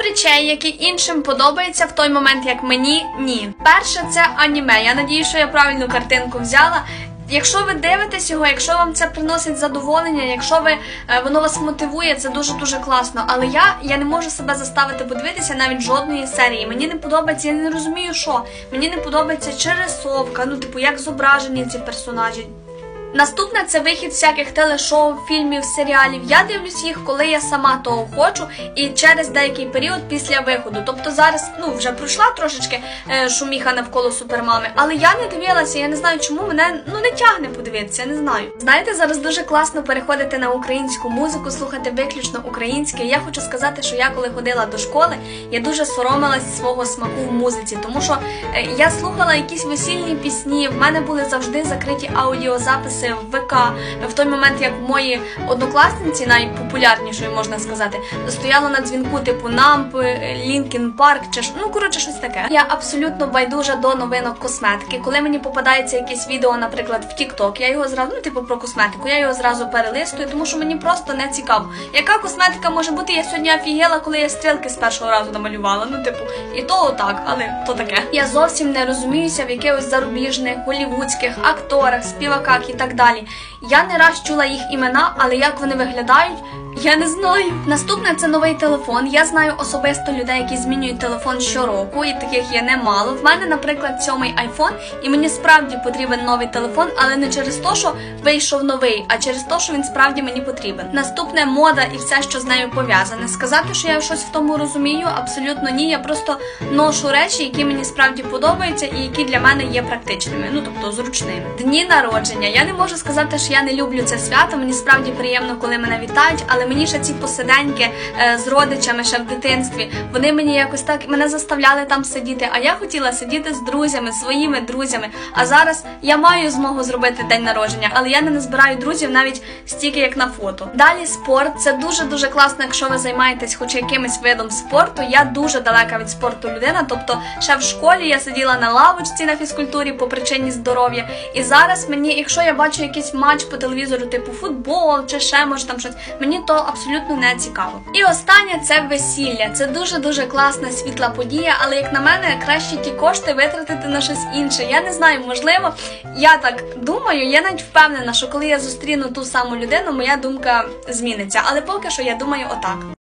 речей, які іншим подобаються в той момент, як мені ні. Перше, це аніме. Я надію, що я правильну картинку взяла. Якщо ви дивитесь його, якщо вам це приносить задоволення, якщо ви е, воно вас мотивує, це дуже дуже класно. Але я, я не можу себе заставити подивитися навіть жодної серії. Мені не подобається, я не розумію, що мені не подобається чи рисовка, ну типу як зображені ці персонажі. Наступне це вихід всяких телешоу, фільмів, серіалів. Я дивлюсь їх, коли я сама того хочу, і через деякий період після виходу. Тобто зараз ну вже пройшла трошечки е, шуміха навколо супермами, але я не дивилася. Я не знаю, чому мене ну не тягне подивитися. Не знаю. Знаєте, зараз дуже класно переходити на українську музику, слухати виключно українське. Я хочу сказати, що я коли ходила до школи, я дуже соромилась свого смаку в музиці, тому що е, я слухала якісь весільні пісні. В мене були завжди закриті аудіозаписи в ВК. В той момент, як мої однокласниці, найпопулярнішою можна сказати, стояла на дзвінку типу Намп, Лінкін Парк чи ну коротше щось таке. Я абсолютно байдужа до новинок косметики. Коли мені попадається якесь відео, наприклад, в TikTok, я його зразу, ну типу про косметику, я його зразу перелистую, тому що мені просто не цікаво. Яка косметика може бути? Я сьогодні офігела, коли я стрілки з першого разу намалювала. Ну, типу, і то отак, але то таке. Я зовсім не розуміюся в якихось зарубіжних, голівудських акторах, співаках і так далі. Я не раз чула їх імена, але як вони виглядають, я не знаю. Наступне це новий телефон. Я знаю особисто людей, які змінюють телефон щороку, і таких є немало. В мене, наприклад, сьомий айфон, і мені справді потрібен новий телефон, але не через те, що вийшов новий, а через те, що він справді мені потрібен. Наступне мода і все, що з нею пов'язане. Сказати, що я щось в тому розумію, абсолютно ні. Я просто ношу речі, які мені справді подобаються, і які для мене є практичними, ну тобто зручними. Дні народження. Я не можу сказати, що я не люблю це свято. Мені справді приємно, коли мене вітають, але мені ще ці посиденьки е, з родичами ще в дитинстві. Вони мені якось так мене заставляли там сидіти. А я хотіла сидіти з друзями, своїми друзями. А зараз я маю змогу зробити день народження, але я не назбираю друзів навіть стільки, як на фото. Далі спорт це дуже дуже класно, якщо ви займаєтесь хоч якимось видом спорту. Я дуже далека від спорту людина. Тобто, ще в школі я сиділа на лавочці на фізкультурі по причині здоров'я. І зараз мені, якщо я бачу якийсь матч по телевізору, типу футбол чи ще може там щось, мені то абсолютно не цікаво. І останнє це весілля. Це дуже дуже класна світла подія, але як на мене, краще ті кошти витратити на щось інше. Я не знаю, можливо, я так думаю. Я навіть впевнена, що коли я зустріну ту саму людину, моя думка зміниться. Але поки що я думаю отак.